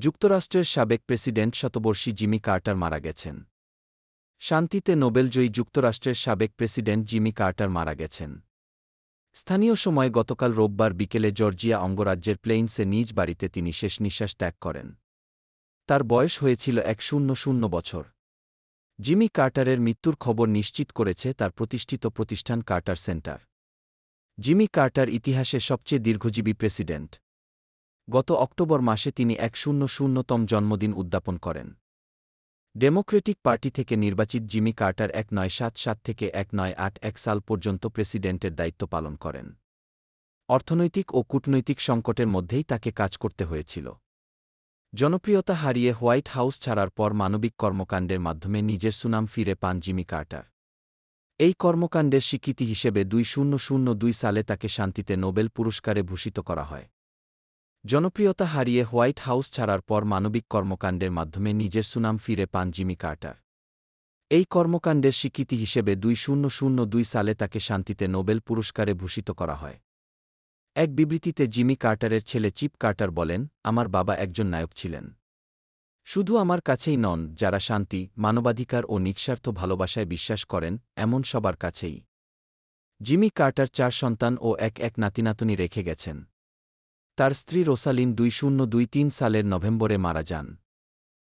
যুক্তরাষ্ট্রের সাবেক president শতবর্ষী Jimmy Carter মারা গেছেন। শান্তিতে নোবেলজয়ী যুক্তরাষ্ট্রের সাবেক প্রেসিডেন্ট জিমি কার্টার মারা গেছেন। স্থানীয় সময় গতকাল রোববার বিকেলে জর্জিয়া অঙ্গরাজ্যের প্লেইন্সে নিজ বাড়িতে তিনি শেষ নিঃশ্বাস ত্যাগ করেন। তার বয়স হয়েছিল এক শূন্য শূন্য বছর। জিমি কার্টারের মৃত্যুর খবর নিশ্চিত করেছে তার প্রতিষ্ঠিত প্রতিষ্ঠান কার্টার সেন্টার। জিমি কার্টার ইতিহাসে সবচেয়ে দীর্ঘজীবী প্রেসিডেন্ট। গত অক্টোবর মাসে তিনি এক শূন্য শূন্যতম জন্মদিন উদ্যাপন করেন। ডেমোক্রেটিক পার্টি থেকে নির্বাচিত জিমি কার্টার এক নয় সাত সাত থেকে এক নয় আট এক সাল পর্যন্ত প্রেসিডেন্টের দায়িত্ব পালন করেন। অর্থনৈতিক ও কূটনৈতিক সংকটের মধ্যেই তাকে কাজ করতে হয়েছিল। জনপ্রিয়তা হারিয়ে হোয়াইট হাউস ছাড়ার পর মানবিক কর্মকাণ্ডের মাধ্যমে নিজের সুনাম ফিরে পান জিমি কার্টার। এই কর্মকাণ্ডের স্বীকৃতি হিসেবে দুই সালে তাকে শান্তিতে নোবেল পুরস্কারে ভূষিত করা হয়। জনপ্রিয়তা হারিয়ে হোয়াইট হাউস ছাড়ার পর মানবিক কর্মকাণ্ডের মাধ্যমে নিজের সুনাম ফিরে পান জিমি কার্টার। এই কর্মকাণ্ডের স্বীকৃতি হিসেবে দুই শূন্য শূন্য দুই সালে তাকে শান্তিতে নোবেল পুরস্কারে ভূষিত করা হয়। এক বিবৃতিতে জিমি কার্টারের ছেলে চিপ কার্টার বলেন, আমার বাবা একজন নায়ক ছিলেন। শুধু আমার কাছেই নন, যারা শান্তি, মানবাধিকার ও নিঃস্বার্থ ভালোবাসায় বিশ্বাস করেন, এমন সবার কাছেই। জিমি কার্টার চার সন্তান ও এক এক নাতিনাতনি রেখে গেছেন। তার স্ত্রী রোসালিন দুই শূন্য দুই তিন সালের নভেম্বরে মারা যান।